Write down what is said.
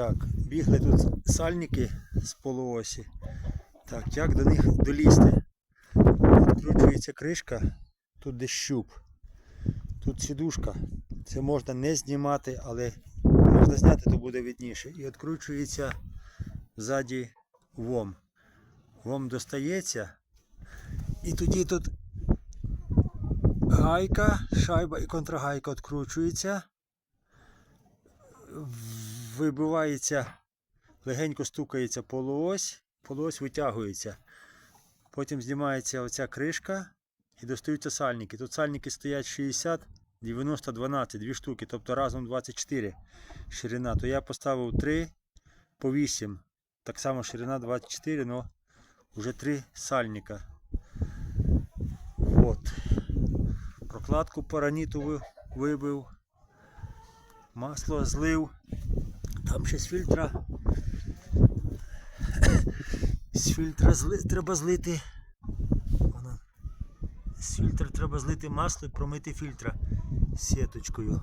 Так, бігли тут сальники з полуосі. Так, як до них долізти? Відкручується кришка, тут де щуп. Тут сідушка. Це можна не знімати, але можна зняти, то буде видніше. І відкручується ззаді вом. Вом достається. І тоді тут гайка, шайба і контрагайка відкручується. Вибивається, легенько стукається полуось, полуось витягується. Потім знімається оця кришка і достаються сальники. Тут сальники стоять 60, 90, 12, дві штуки, тобто разом 24 ширина. То я поставив 3 по 8. Так само ширина 24, але вже 3 сальника. От. Прокладку параніту вибив. Масло злив. Там ще з фільтра. З фільтра зли... треба злити. Воно. З фільтра треба злити масло і промити фільтра сіточкою.